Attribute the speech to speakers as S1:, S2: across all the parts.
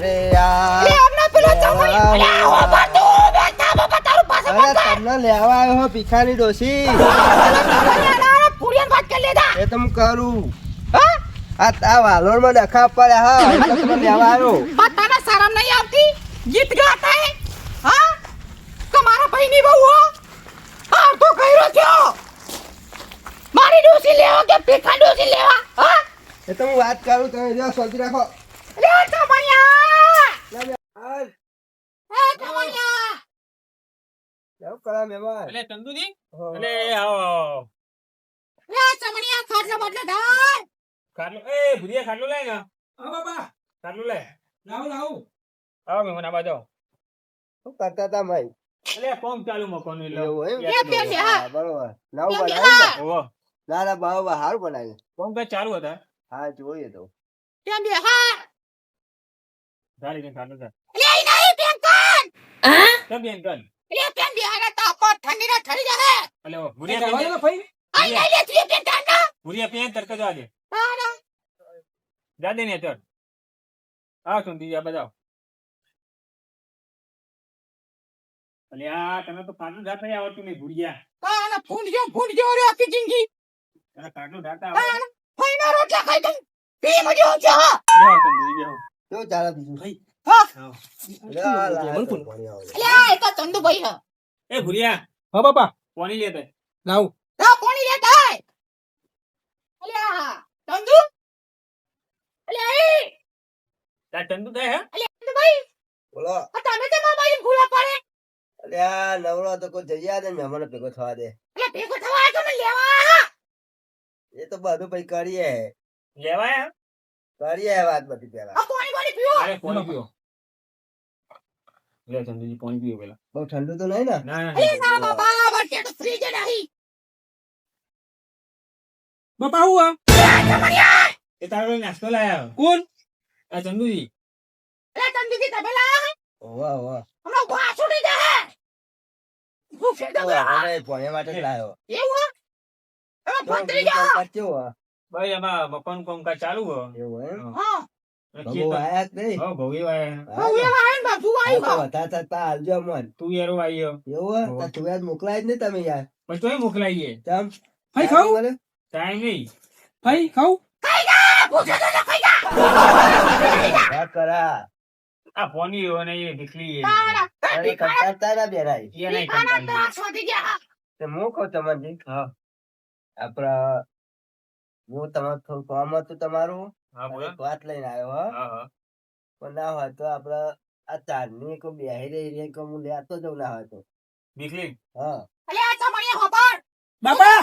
S1: ડખા રે આ તમને લેવા આવ્યો હો ભિખારી ડોશી. એ તો હું કરું. આ તા વાલોડમાં ડખા પડ્યા હા તમને લેવા આવ્યો.
S2: બતાના શરમ નહીં આવતી? ગીત ગાતા હે? હા તમારા ભાઈની બહુ હો. તો કઈરો છો મારી ડોસી લેવા કે ભેખા ડોસી લેવા? હા?
S1: એ તો હું વાત કરું તમે જો શાંતિ રાખો.
S2: લે ચમણિયા
S1: હાલ,
S2: ચમણિયા
S1: કેવું કરા મહેમાન
S3: એટલે ચંદુજી એટલે આવો આવો.
S2: લે ચમણિયા ખાટલો બટલો ઢાળ
S3: ખાટલો એ ભુરિયા ખાટલો લે ને હા બાબા ખાટલો લે લાવ લાવ આવો મહેમાન આ બાજુ
S1: શું કરતા તા ભાઈ
S3: એટલે કોમ ચાલુ મકોનું એટલે
S1: એમ? બરોબર નવું
S2: બે બે
S1: બનાવ્યું
S2: હા
S3: ઓહો
S1: ના ના બહુ સારું બનાવ્યું
S3: કોમ ચાલુ હતા
S1: હા જોઈએ તો
S2: બે બે હા
S3: ધારી ને ખાટલો ધાર
S2: લે ઈ નહીં પેંકન
S3: કેમ બેન કર
S2: લે પેન બિહારે તાપ ઠંડી ના ઠરી જાહે
S3: એટલે ઓ ભુરિયા પેન
S2: આઈ નહીં લે તું પેન ઠંડા
S3: ભુરિયા પેન તરક જવા દે
S2: હા ના
S3: જા દે ને ચલ આવો ચંદુજી આ બજાવ અલે આ તને તો ખાટલું ધાર નહીં આવડતું નહીં ભુરિયા
S2: કાના ફૂંડજો ફૂંડજો રે આખી જિંદગી
S3: તને ખાટલું ધારતા આવડે
S2: કાના ફઈના રોટલા ખાઈ ગઈ પી મજો છે હા
S3: બેહો ચંદુજી બેહો
S1: કેવું ચાલે બીજું?
S2: હા.
S3: આવો.
S1: લે, આ લાયા તો પાણી આવે.
S2: લે આ એક ચંદુભાઈ હા.
S3: એ ભુરિયા
S4: હા બાપા
S3: પાણી લેતે
S4: લાવ.
S2: તા પાણી લેતા અલ્યા ચંદુ? અલ્યા એ.
S3: તાર ચંદુ થાય હે?
S2: અલ્યા ચંદુભાઈ
S1: બોલો.
S2: આ તમે તે મામાજી ભૂલા પડે?
S1: અલ્યા નવરો તો કોઈ જઈ આ દે મહેમાનો ભેગો થવા દે.
S2: ભેગો થવા તો મને લેવા
S1: એ તો બધું પછી કરીએ.
S3: લેવાય
S1: કરીએ વાત બધી
S2: પીવો
S3: અરે પાણી પીવો લે ચંદુજી પાણી પીવો પેલા.
S1: બહુ ઠંડુ તો નહીં ને?
S3: ના ના
S2: અરે ના બાબા બરકે તો ફ્રીજ નહીં.
S4: બાપા હું આ
S3: એ તારો નાસ્તો લાયા?
S4: કોણ?
S3: આ ચંદુજી.
S2: અરે ચંદુજી તમે લાયા
S1: વાહ વાહ.
S2: હમણાં વાસ ઉડી જાય ભૂખે તો
S1: અરે પોણે માટે લાયો.
S2: એવું હે? હવે પતરી જાઓ.
S1: કેવું હે?
S3: ભાઈ આમાં મકાન કામકાજ ચાલુ હોય
S1: એવું
S2: હા.
S1: બહુ આયા જ નહીં
S3: હો ભોગી
S2: એવા આયા ને
S1: થતા મન
S3: તું યાર આવ્યો
S1: એવું હે? તું યાર મોકલાય જ નહીં તમે યાર
S3: પછી તોય મોકલાઈએ ટાઈમ નહીં
S2: તો ખાઈ જા.
S1: કરા
S3: આ ફોની હો ને એ દીકરી એ
S2: તારા,
S1: બેરાય
S3: એ નહીં
S2: ગયા.
S1: તે કહું તમને
S3: હા
S1: આપડા હું તમારું થોડું કામ હતું તમારું વાત લઈને આવ્યો હો.
S3: હા હા.
S1: પણ ના હોય તો આપડે આ ચાંદની કો બેહી રહી રહી કો હું લેતો જઉં ના હોય તો.
S3: દીકરી
S1: હા.
S2: અલે આ ચમણીયા હોપાડ.
S4: બાપા!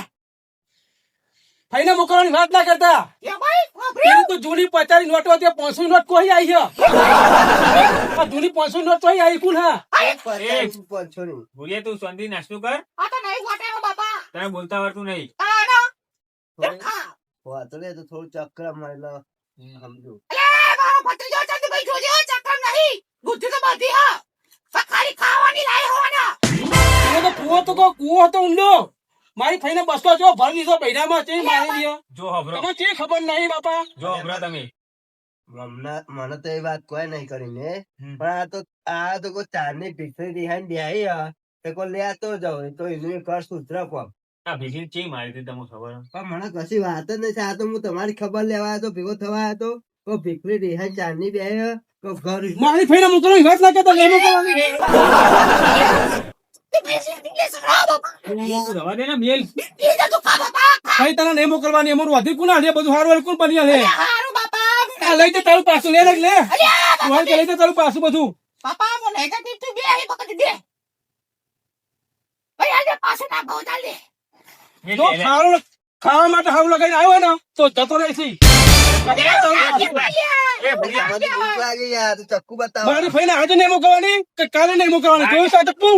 S4: ભાઈને મોકલવાની વાત ના કરતા.
S2: એ ભાઈ.
S4: પેલી તો જૂની પચારી નોટો હતી પાંચસો નોટ કોઈ આવી આ જૂની પાંચસો નોટ કોઈ આવી કુલ હા?
S1: પચાસની
S3: ભૂરિયા તું સંધી નાસ્તો કર.
S2: આ તો નહીં વાટેલો બાપા.
S3: તને બોલતા આવડતું નહીં.
S2: તારા,
S1: થોડી
S2: દેખા.
S1: તો લે તો થોડું
S2: ચક્કર મારો તો
S4: તો તો મારી ફઈને બસતો જો ભરી દીધો પૈડામાં ચેઈ મારી દીધો
S3: જો હબરો
S4: તમે ચેઈ ખબર નહીં બાપા?
S3: જો હબરો તમે.
S1: મને મને તો એ વાત કોઈ નહીં કરીને પણ આ તો આ તો કોઈ ચાંદની ભીખરી રિહાઈને બેહી હે. તે કોઈ લેતો જાઉં તો એનું કર સુધરા કોમ
S3: આ ભીખરી ચી મારી હતી તમને ખબર
S1: પણ મને કશી વાત જ નથી આ તો હું તમારી ખબર લેવા આવ્યો તો ભેગો થવા આવ્યો તો કોઈ ભીખરી રેહા ચાંદની બે કોઈ ઘર
S4: મારી ફઈને મોકલવાની વાત મોકલવાની.
S2: તે બેસી નીકળે સગડા બાપા.
S3: તું રવા દે ને મેલ.
S2: બીજા તો ખા
S4: તને નહીં મોકલવાની અમારું અધિક કોણ હાલે? બધું હારું કોણ બની
S2: હારું બાપા.
S4: આ લઈ તે તારું પાછું લે લે લે.
S2: અલ્યા,
S4: તું લઈ તે તારું પાછું બધું.
S2: બાપા હું negative તું બે અહીં પકડી દે ભાઈ આજે પાછું ના ભાવ ચાલ.
S4: જો. ખાવાનું ખાવા માટે હારું લગાઈને આવ્યો ને તો જતો રહેશી
S3: એ ભૂરિયા
S1: મને ભૂખ લાગી યાર તું ચક્કુ બતાવો.
S4: મારી ફઈને આજે નહીં મોકલવાની કે કાલે નહીં મોકલવાની જોયું છે ટપ્પુ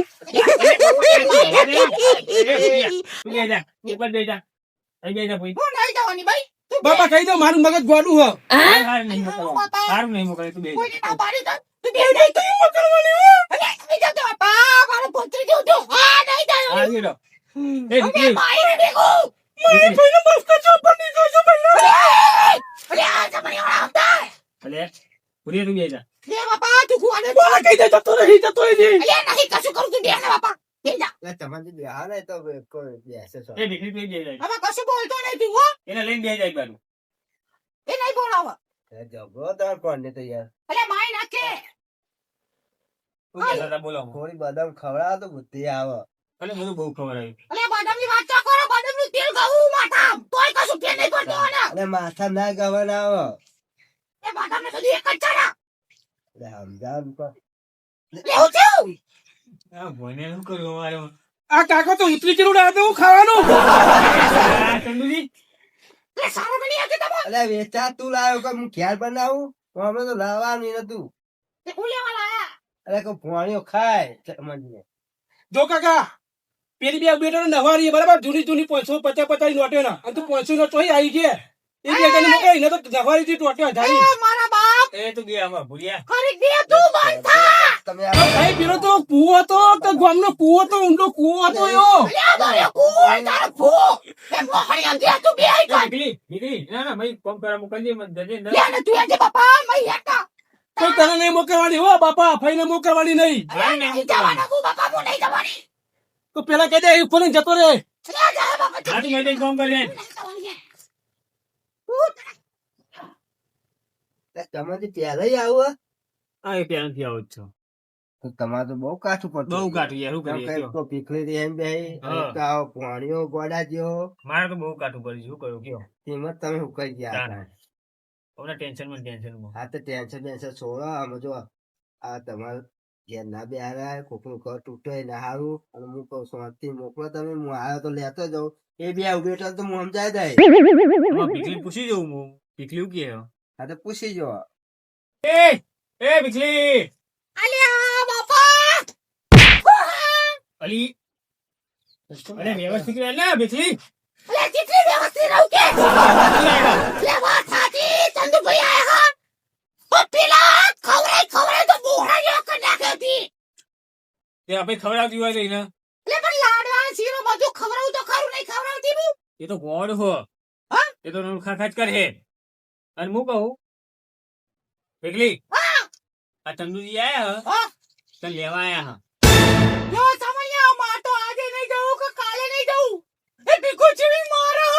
S4: બાપા કહી દો મારું મગજ ગોડું હ.
S3: નહીં મોકલે તું બે.
S2: મોકલવાની એ મારી દેખો મારી ભાઈને માફ કરજો
S3: પણ ની જોજો
S2: ભાઈ
S3: અરે
S2: આ તમારી
S4: આવતા! અલે પુરી તું
S3: બેજા
S2: લે બાપા તું કુવાને
S5: બોલા કઈ દે જતો રહી જતો રહી
S2: અલે નહીં કશું કરું તું બેને બાપા
S1: ખવડાવો તો બુદ્ધિ આવે.
S3: અલે મને બહુ ખબર આવી.
S2: અલ્યા બદામની વાત તો કરો બદામનું તેલ ગવું માથા તોય કશું ફેર નહીં પડતો ને
S1: અને માથા ના ગવાના આવો.
S2: એ બદામને સુધી એક જ ચડા
S1: એટલે સમજાવ કો
S2: લેવું છું.
S3: આ ભોયને શું કર્યું અમારે?
S5: આ કાકો તો ઉતરી ગયેલું ના હતું ખાવાનું?
S3: આ ચંદુજી,
S2: લે સારો બની આવજો તમે
S1: એટલે વેચા તું લાવ્યો કે હું ઘેર બનાવું? તો અમે તો લાવવાનું નતું.
S2: તે હું લેવા લાયા?
S1: એટલે કે ભોણિયો ખાય. ચમચને.
S5: જો કાકા પેલી બે બેટો નવારી બરાબર? જૂની જૂની પાંચસો પચાસ પચાસ નોટો ના. અને તું પાંચસો નો ચોઈ આવી છે એ તો નવારી થી ટોટ્યો ધારી
S2: મારા બાપ!
S3: એ તું ગયા.
S2: કરી દે તું બંધ થા!
S1: તમે
S5: તો ભાઈ પેલો તો કૂવો તો ગામનો કૂવો તો ઊંડો કૂવો હતો યો
S2: અલ્યા એ તું બે આઈ કર
S3: ભીખરી, ભીખરી, ના ના ભાઈ કોમ કરવા મોકલજે, મને
S2: તું આજે બાપા
S5: કોઈ તને નહીં મોકલવાની હો બાપા ફઈને મોકલવાની નહીં.
S2: નહીં હું બાપા હું નહીં જવાની.
S5: તો પેલા કહી દે ઉપર જતો રે
S2: જા
S3: મેં કોમ કરી
S1: તમારે પહેલા આવો
S3: હા, એ ત્યાંથી આવું જ છું.
S1: તો તમારે તો બહુ કાઠું પડતું
S3: બહુ કાઠું યાર, શું કરીએ
S1: કે
S3: કયો?
S1: રહી એમ બે
S3: કાવ
S1: એક ગોડા જેવો
S3: મારે તો બહુ કાઠું પડ્યું છે, શું કરું કયો?
S1: તેમાં તમે હુકાઈ ગયા ટેન્શન
S3: હમણાં ટેન્શનમાં ને ટેન્શનમાં.
S1: આ તો ટેન્શન બેન્શન છોડો આમ જો આ તમારે ઘેર ના બે હારા કોકનું ઘર તૂટે ના હારું અને હું કહું શાંતિ મોકલો તમે હું આવ્યો તો લેતો જાઉં એ બે ઉભેટા તો હું સમજાય જાય.
S3: આમાં પૂછી જવું હું. ભીખરી કે
S1: હા તો પૂછી જો.
S3: એ, એ
S2: બાપા!
S3: અલી, અરે વ્યવસ્થિત રહે ને, ભીખલી!
S2: અલ્યા કેટલી વ્યવસ્થિત રહું કે? લે વાત સાચી ચંદુભાઈ આયા હા. પેલા ખવરાય ખવરાય તો બોહરા હતી
S3: તે આપણે ખવડાવતી હોય એને.
S2: લે પણ લાડવા શીરો બધું ખવડાવું તો ખરું નહીં ખવડાવતી હું?
S3: એ તો ગોળ હો.
S2: હા?
S3: એ તો નોખા ખાચ કરે અને હું કહું ભીખરી આ તંદુરી આયા હા? તને લેવા આયા હા.
S2: યો સમજ્યા માં તો આજે નહીં જવું કે કાલે નહીં જવું? એ ભીખુ જીવી મારો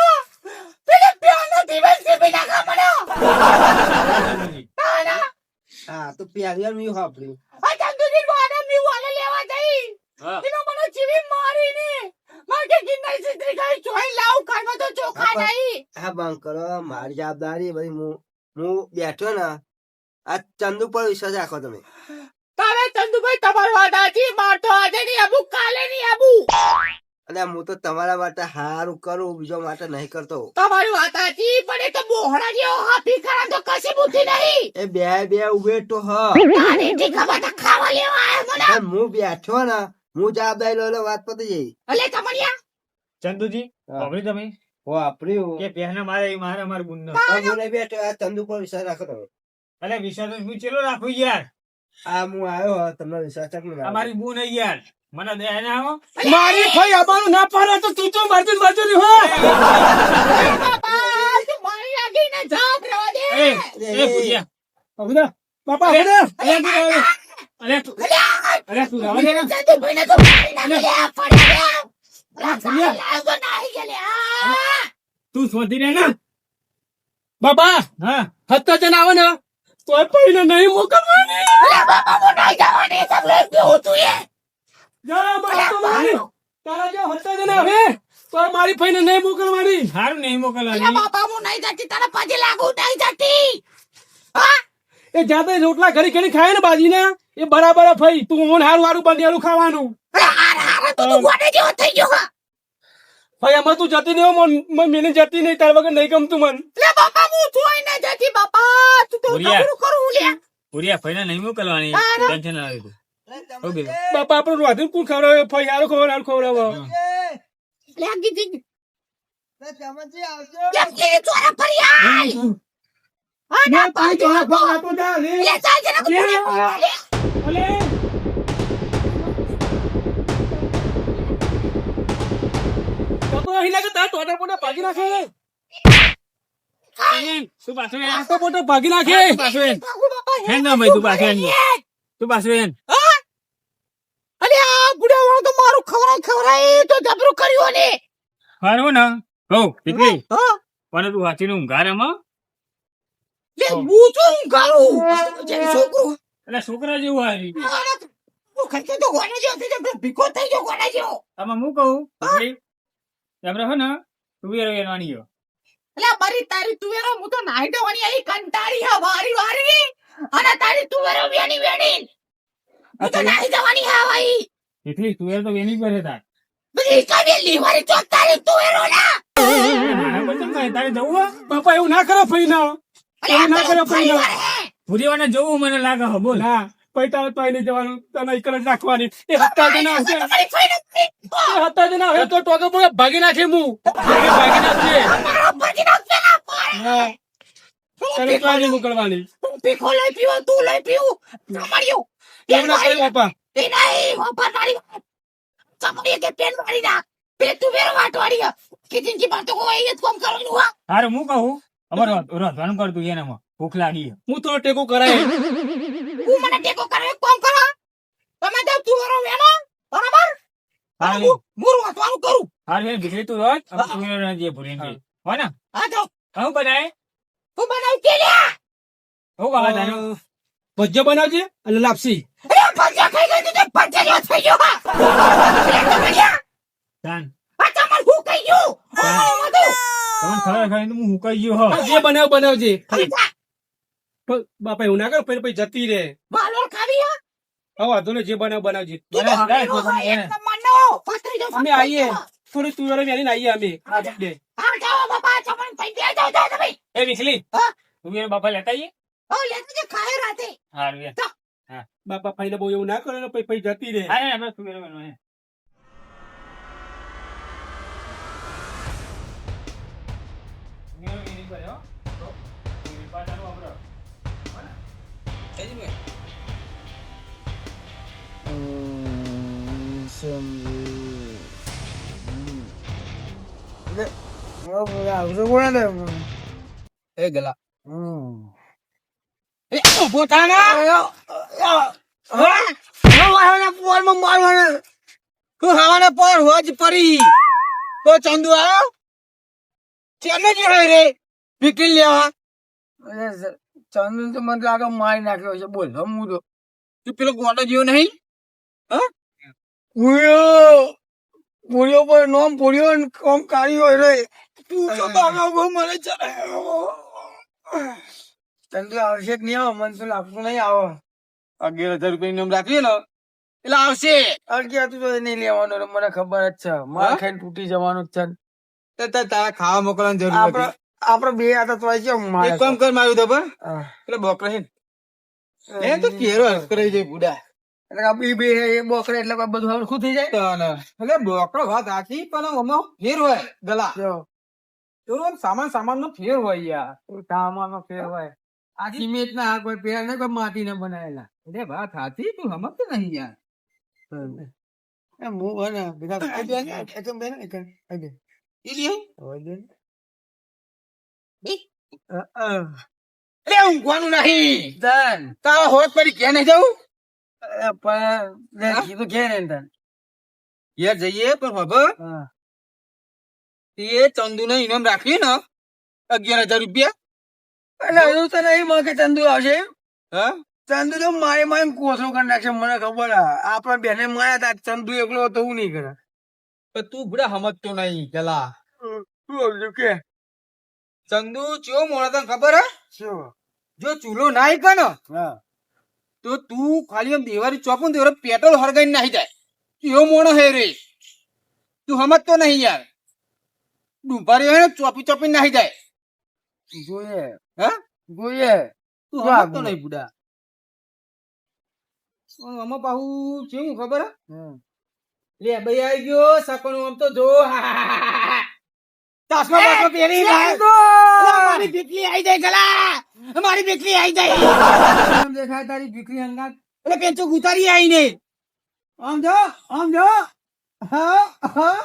S2: પેલે પ્યાનો દિવસ બિના કામનો
S3: ચંદુજી
S2: ના ના.
S1: હા તો પહેલી વાર મેં
S2: આ ચંદુજી વાડા મી વાલે લેવા જઈ
S3: હા
S2: એનો મને જીવી મારી ને માગે ગિન્નાઈ સીધી ગઈ જોઈ લાવ કાઢવા તો ચોખા. નહીં.
S1: હા બંધ કરો. મારી જવાબદારી ભાઈ હું હું બેઠો ને આ ચંદુ પર વિશ્વાસ રાખો તમે.
S2: તારે ચંદુભાઈ તમારી વાત સાચી માર તો આજે નહીં આબુ કાલે નહીં આબુ
S1: અને હું તો તમારા માટે હારું કરું બીજો માટે નહીં કરતો.
S2: તમારી વાત સાચી પણ એ તો બોહડા જેવો હાફી ખરા તો કશી બુદ્ધિ નહીં.
S1: એ બે બે ઉભે તો હ.
S2: તારી તો ખાવા લેવા આયો મને.
S1: હું બેઠો ને હું જવાબદારી લો એટલે વાત પતી જઈ
S2: અલે કમળિયા!
S3: ચંદુજી
S1: હા.
S3: તમે? તમે
S1: વાપર્યું.
S3: કે પહેલા મારે મારે મારે બુનનો
S1: હું બેઠો આ ચંદુ પર વિશ્વાસ રાખો તમે.
S3: અલે વિશ્વાસ હું ચેલો રાખું યાર?
S1: આ હું આવ્યો તમને વિશ્વાસ ચાક નહીં?
S3: આ મારી બુન હે યાર. મને દયા ના આવો
S5: મારી ફઈ અમારું ના પાડે તો તું તો મારતી જ મારતી રહી હો.
S2: મારી આગીને જાપ રવા દે.
S3: એ એ.
S5: હવે બાપા
S3: અરે આવે. અરે તું અરે તું રહેવા દે ને.
S2: તો મારી નાખે લે. પડ્યા રાજા નાહી ગયેલા
S3: તું શોધી રે ને.
S5: બાપા
S3: હા.
S5: હત્તા જન આવે ને. તોય પૈને નહીં મોકલવાની.
S2: અલે બાપા મોટા જવાની સગલે કેવું તું એ.
S5: જા બાપા તારા જો હત્તા જન આવે. તોય મારી ફઈને નહીં મોકલવાની.
S3: સારું નહીં મોકલવાની.
S2: બાપા હું નહીં જતી તારા પગે લાગુ નહીં જતી. હા?
S5: એ જાતે રોટલા ઘડી ઘડી ખાય ને બાજીના. એ બરાબર ભાઈ ફઈ તું ઊન હારું હારું બંધેલું ખાવાનું.
S2: અરે હાર હાર તો તું ગોડે થઈ ગયો હા.
S5: ભાઈ એમાં તું જતી નહીં મન મને જતી નહીં તાર વગર નહીં ગમતું મન.
S2: લે બાપા હું જોઈ ન જતી બાપા. તું તો. કરું લે.
S3: ભૂરિયા ફઈને નહીં મોકલવાની.
S2: હા.
S3: ટેન્શન ના લેતું. ઓકે.
S5: બાપા આપણે રોધીને કોણ ખવડાવે? ફઈ હારું ખવડાવે હારું ખવડાવે.
S2: લે ગીજી
S1: ચમચી આવજો.
S2: કેમ કે ચોરા હા ના
S5: જોડે આપો જા, લે.
S2: લે ચાલ જરા
S5: ભાગી નાખે.
S3: તું પાછું
S5: ટોટા બોટા ભાગી નાખે.
S3: પાછું
S2: ભાગુ બાપા
S3: હેન ના ભાઈ તું પાછો હેન તું પાછો હેન
S2: અરે આ બુડા વાળો તો મારું ખવરાય ખવરાય તો જબરું કર્યું ને
S3: હારું ને. હો દીકરી. પણ તું હાથી નું ઊંઘાર એમાં
S2: લે હું તો ગાળું છોકરો.
S3: એટલે છોકરા જેવું આમાં હું કહું હે. ને ગયો
S2: એટલે મારી તારી તુવેરો હું તો આઈ કંટાળી હા વારી વારી. અને તારી તુવેરો વેણી વેણી હું તો નાઈ દેવાની હા ભાઈ
S3: દીકરી તું તો વેની કરે તાર.
S2: બધી કાવે લીવારી તો તારી તુવેરો ના.
S3: તારે જવું
S4: બાપા એવું ના કરો ભાઈ ના એવું ના કરો
S2: તો
S4: ના
S3: ભૂરીવાને જોવું મને લાગે હો બોલ.
S4: હા પૈતા તો નહીં જવાનું. તને એક જ રાખવાની. એ હત્તા જણા હશે. એ હત્તા જણા હવે તો ટોકે પડે ભાગી નાખે મુ ભાગી ભાગી નાખજે.
S2: ના
S4: હા તને તો નહીં મોકલવાની?
S2: પીખો લઈ પીવો તું લઈ પીવું. તમારીઓ
S4: એવું ના કરી બાપા?
S2: એ નહીં વાપર તારી તમારી કે પેન મારી ના? પેન તું વેરો વાટવાડી કે જિંદગી માં તો કોઈ એ કામ કરવાનું હા.
S3: અરે હું કહું? અમારે રોધવાનું કરતું એનામાં. ભૂખ લાગી.
S4: હું તો ટેકો કરાય.
S2: હું મને ટેકો કરાય? કોમ કરો. તમે તો તું વેરો વેનો બરાબર
S3: હારું
S2: મુર વાતવાનું કરું.
S3: હારું એ દીકરી તું રોજ. અમે તું એ રહેજે ભૂરીને જઈ. હો. ને?
S2: હા તો
S3: હું બનાય
S2: હું બનાવ કે લ્યા?
S3: હું બાબા દાનો
S4: ભજ્જો બનાવજે અને લાપસી.
S2: અરે ભજ્જો ખાઈ ગઈ તો જો થઈ ગયો. હા.
S3: જાન
S2: આ તમાર હું કહી ગયું?
S3: હા.
S2: હું
S3: તમને ખરા ખબર હું મુકાઈ ગયો હા.
S4: જે બનાવ બનાવજે.
S2: જા.
S4: બાપા એવું ના કરો પછી પછી જતી
S2: રે ખાવી હા?
S4: વાંધો નહીં જે બનાવ બનાવજે. અમે આવીએ થોડી તુવેરો વેરીને આવીએ અમે.
S3: એ વિખલી તુવેરો બાપા લેતા આવીએ.
S4: બાપા ભાઈને બહુ એવું ના કરે ને પછી જતી રે
S3: હા, તું એ
S4: ગલા એ ઊભો થા ને તું હવાના પર હોજ પરી તો ચંદુ આવ્યો ચેને જે હોય રે વિકલી લેવા
S6: ચંદન તો મને લાગે મારી નાખ્યો છે બોલ હું તો
S4: તું પેલો ગોડો જેવો નહીં
S6: પૂર્યો પૂર્યો પર નોમ પૂર્યો ને કોમ કાઢ્યો હોય રે. તું તો બાગા ગો મને તને તો આવશે કે નહીં આવે? મને તો લાગતું નહીં આવે.
S4: અગિયાર હજાર રૂપિયા નામ રાખીએ ને એટલે આવશે.
S6: અગિયાર તું તો નહીં લેવાનો મને ખબર જ છે. માર
S4: હા?
S6: ખાઈને તૂટી જવાનું જ છે
S4: તારે ખાવા મોકલવાની જરૂર
S6: આપડે આપડે બે હતા તો
S4: એક કામ કર માર્યું તો એટલે બોકરા એ તો કેરો રહી જાય બુડા.
S6: એટલે આ બે બે એ બોકરે એટલે કોઈ બધું હરખું થઈ જાય.
S4: એટલે બોકરો વાત સાચી પણ આમાં ફેર હોય ગલા.
S6: જો.
S4: સામાન સામાન નો ફેર હોય યાર.
S6: તામાનો ફેર હોય. આ સિમેન્ટ ના કોઈ પેર ને કોઈ માટી ને બનાવેલા.
S4: એટલે વાત સાચી તું સમજતો નહીં યાર.
S6: હું બધા એકમ બેન એકમ
S4: નહીં હોત પડી ક્યાં નહીં જવું?
S6: પણ કીધું કે
S4: યાર જઈએ પણ ખબર એ ચંદુ ને ઇનામ ને અગિયાર હજાર રૂપિયા.
S6: એટલે હજુ તો ચંદુ આવશે.
S4: હા?
S6: ચંદુ તો મારે મારે કોથળો કરી નાખશે મને ખબર આપડે બેને માયા તા ચંદુ એકલો તો હું નહીં કરે.
S4: પણ તું બધા સમજતો નહીં ગલા
S6: શું આવજો કે?
S4: ચંદુ ચો મોડા તને ખબર હે? જો ચૂલો નાઈ કે ને?
S6: હા.
S4: તો તું ખાલી આમ દેવારી ચોપન દેવરો પેટ્રોલ હરગાઈ નાહી જાય. એવો મોણો હે રે. તું સમજતો નહીં યાર. ડુંભારી હોય ને ચોપી ચોપી નાહી જાય.
S6: જોઈએ.
S4: હા?
S6: જોઈએ.
S4: તું સમજતો નહીં બુડા. આમાં પાહુ કેવું ખબર? લે ભાઈ આવી ગયો સકણું આમ તો જો. ચશ્મા બાસમા પહેરી
S2: મારી દીકરી આઈ જાય ગલા. મારી દીકરી આઈ જાય.
S6: આમ દેખાય તારી દીકરી અંગાત.
S4: એટલે પેચું ઉતારી ને
S6: આમ જો આમ જો. હા હા.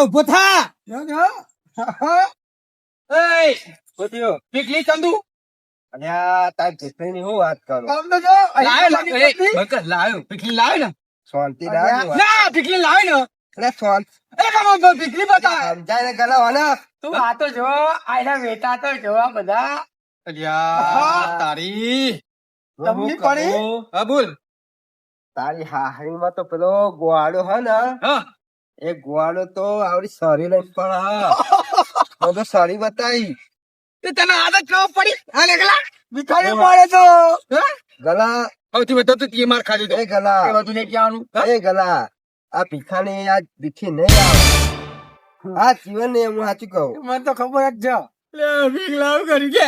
S4: ઊભો થા.
S6: જો જો. એય
S4: એય, પીકલી ચંદુ.
S1: અને આ તાર જેઠાણીની હું વાત કરું?
S6: આમ જો
S4: લાયો લાયો બકર લાયો ને?
S1: શાંતિ રાખ
S4: ના પીકલી લાયો ને.
S1: એટલે સોન
S4: અરે બાબા, પીકલી બતા
S1: સમજાય ને ગલા વાના
S6: તું આ તો જો આયના વેટા તો જોવા બધા.
S4: અલ્યા તારી.
S6: તમને પડી?
S4: હા બોલ.
S1: તારી હાહરીમાં તો પેલો ગોવાળો હે ને એ ગોવાળો તો આવડી સારી લઈને પણ હા. તો સરી બતાવી.
S4: તે તને આદત કેવો પડી? હા ગલા.
S6: ભિખારી મળે તો.
S4: હા?
S1: ગલા.
S4: સૌથી વધુ તું તે માર ખાધું તો.
S1: એ ગલા.
S4: એ બધું નહીં કહેવાનું
S1: એ ગલા. આ ભીખાને આ દીઠી નહીં આવે આ જીવન ને હું સાચું કહું?
S6: મને તો ખબર જ છે.
S4: લે, ભીખ લાવ કરી કે.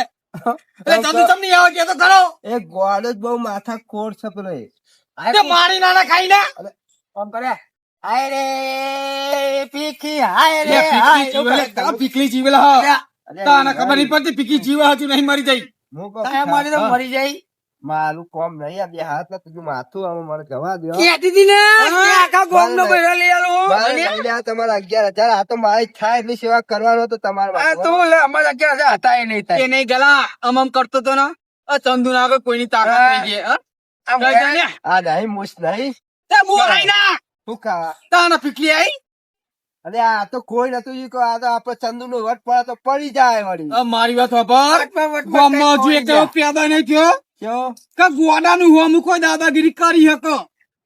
S4: અરે જાદુ તમને આવે કે તો કરો.
S1: એ ગોવાળો જ બહુ માથા ખોર છે પેલો એ.
S4: તે મારી નાના ખાઈ ના
S6: આમ કરે. હાય રે પીખી હાય રે
S4: પીકલી
S6: હાય
S4: જીવેલા, તા પીકલી જીવેલા હા.
S1: અરે
S4: ખબર નહીં પડતી પીકી જીવા હજુ નહીં મરી જાય.
S1: હું કહું
S6: મારી તો મરી જાય.
S1: મારું કોમ નહીં આ બે હાથ ના તું માથું આમાં મારે જવા દો
S6: હતી ને? આખા ગોમ
S1: નો
S6: પૈસા લઈ આલો
S1: મારે આ તમારા અગિયાર હજાર આ તો મારી થાય એટલી સેવા કરવાનો તો તમારે
S6: આ તો લે અમારા ક્યાં હજાર હતા એ નહીં થાય.
S4: એ નહીં ગલા આમ આમ કરતો તો ને? આ ચંદુ ના કોઈની તાકાત નહીં છે.
S1: આ નહીં મુશ નહીં.
S4: તાના પીકલી આઈ?
S1: અરે આ તો કોઈ નતું કહો, આ તો આપડે ચંદુ નો વટ પડે તો પડી જાય વળી.
S4: મારી વાત ખબર એક પેદા નહીં થયો.
S1: ક્યો
S4: કે ગોડાનું હોમી કોઈ દાદાગીરી કરી હકો?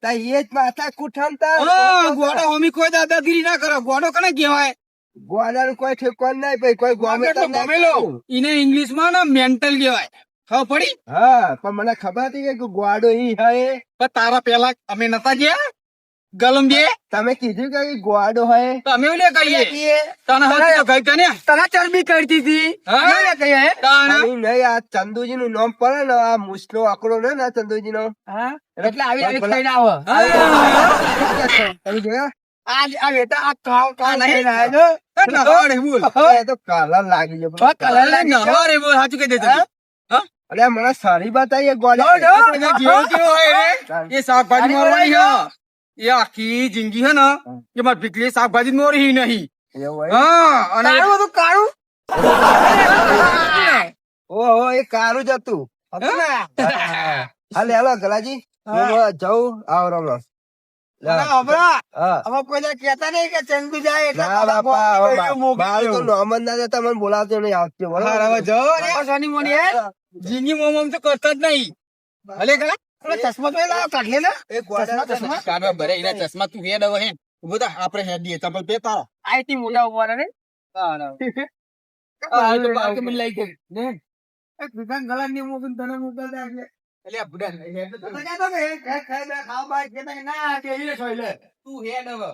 S1: તા એ જ માથા કુઠામતા
S4: હા ગોડો હોમી કોઈ દાદાગીરી ના કરો. ગોડો કને કહેવાય?
S1: ગોળાનું કોઈ ઠેકોન નહીં ભાઈ કોઈ ગોમે તો
S4: ગમેલો. એને ઇંગ્લિશમાં ને મેન્ટલ કહેવાય. ખબર પડી?
S1: હા પણ મને ખબર હતી કે ગોડો ઈ હે.
S4: પણ તારા પેલા અમે નતા ગયા? ગલમ બે
S1: તમે કીધું કે ગોડો
S4: હોય. તમે ઓલે કહીએ? તને હાથ તો કહી તને?
S6: તને ચરબી કરતી હતી.
S4: હા?
S6: કહીએ?
S1: નહીં આ ચંદુજી નું નામ પડે ને આ મુસલો આકડો ને ના ચંદુજી નો
S6: હા? એટલે આવી આવી ખાઈને આવો.
S1: તમે જોયા?
S6: આ આ બેટા આ કાવ કાવ
S4: નહીં.
S6: આવ્યો
S4: બોલ?
S1: એ તો કલર લાગી ગયો.
S6: colour લાગી
S4: બોલ સાચું કહી દે.
S1: અરે મને સારી બતાવીએ ગોળો.
S4: કેવો હોય એ શાકભાજી મારવાની એ આખી જિંદગી હે ને એ મારી પીકલી શાકભાજી નોરી નહીં.
S1: એવું
S4: હા અને
S6: કાળું બધું કાળું?
S1: ઓહો એ કાળું જ હતું.
S6: હતું ને?
S1: હાલે હાલો ગલાજી.
S6: હા.
S1: હું જઉં આવો રમલો
S6: ના, હવે કોઈ દાડો નહીં કે ચંદુ જાય એટલે
S1: ના
S6: બધા
S1: બાપા હવે
S6: ગોળ
S1: મા-
S6: મોકલી
S1: મારું તો
S6: દો.
S1: નામ જ ના દેતા મને બોલાવતો નહીં આવતી?
S4: જિંદગી મોમ તો કરતા જ નહીં. ભલે
S6: પેલો ચશ્મા તો એ લાવો, કાઢ ને.
S1: એ
S6: ચશ્મા, ચશ્મા.
S4: કાઢવા ભરે એના ચશ્મા તું હેડ હવે ઊભો થા આપણે હેડ દઈએ ચંપલ પે તારો
S6: આ મોટા ઊભા રહે ને.
S4: આ તો બાકી મને લઈ ગઈ
S6: ને. ગળા ની મૂકીને તને મોકલતા એટલે.
S4: એટલે આ બુડા હેડ તો
S6: ખાવા બાય, કે ના, કે ઈ લે, લે.
S4: તું હેડ હવે